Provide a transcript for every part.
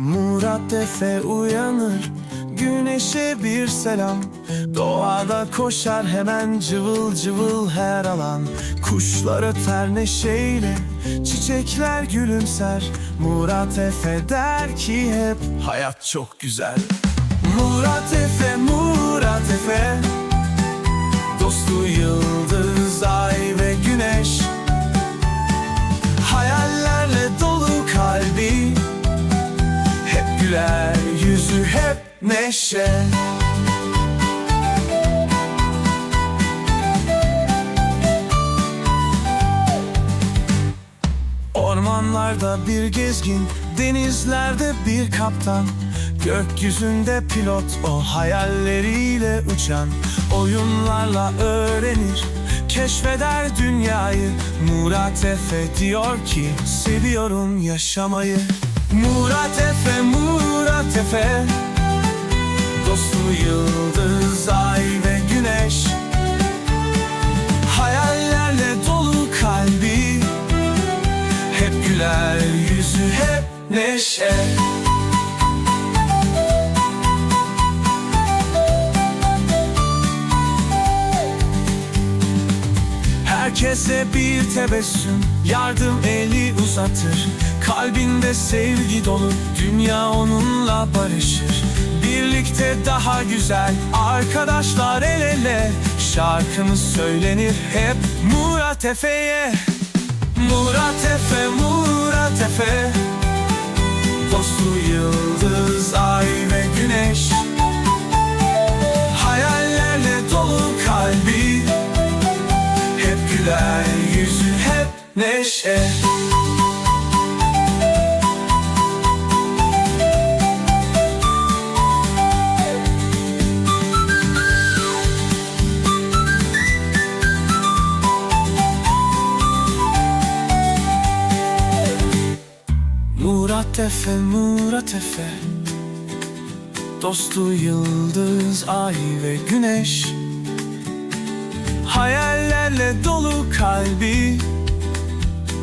Murat Efe uyanır Güneşe bir selam. Doğada koşar hemen cıvıl cıvıl her alan. Kuşlar öter neşeyle Çiçekler gülümser. Murat Efe der ki hep Hayat çok güzel. Murat Efe, Murat Efe Dostu yıldız, güler yüzü hep neşe. Ormanlarda bir gezgin Denizlerde bir kaptan. Gökyüzünde pilot o hayalleriyle uçan. Oyunlarla öğrenir Keşfeder dünyayı. Murat Efe diyor ki Seviyorum yaşamayı. Murat Efe, Efe Dostu yıldız, ay ve güneş Herkese bir tebessüm. Yardım eli uzatır. Kalbinde sevgi dolu. Dünya onunla barışır. Birlikte daha güzel Arkadaşlar el ele. Şarkımız söylenir hep Murat Efe'ye. Murat Efe, Murat Efe. Dostu yıldız, güler yüzü hep neşe. Murat Efe, Murat Efe. Dostu yıldız, ay ve güneş Dolu kalbi.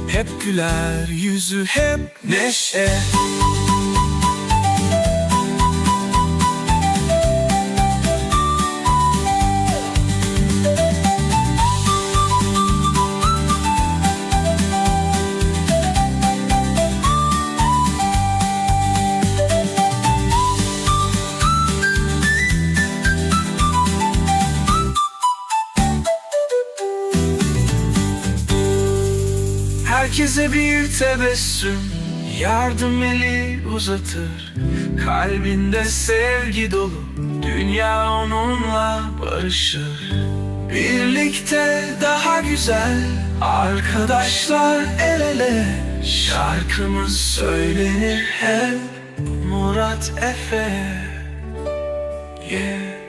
Hep güler yüzü hep neşe Herkese bir tebessüm. Yardım eli uzatır. Kalbinde sevgi dolu. Dünya onunla barışır. Birlikte daha güzel. Arkadaşlar el ele. Şarkımız söylenir hep. Murat Efe. Yeah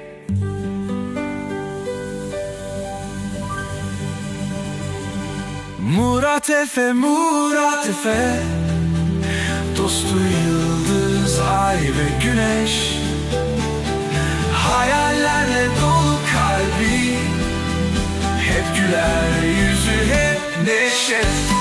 Murat Efe, Murat Efe. Dostu yıldız, ay ve güneş. Hayallerle dolu kalbi. Hep güler yüzü, hep neşe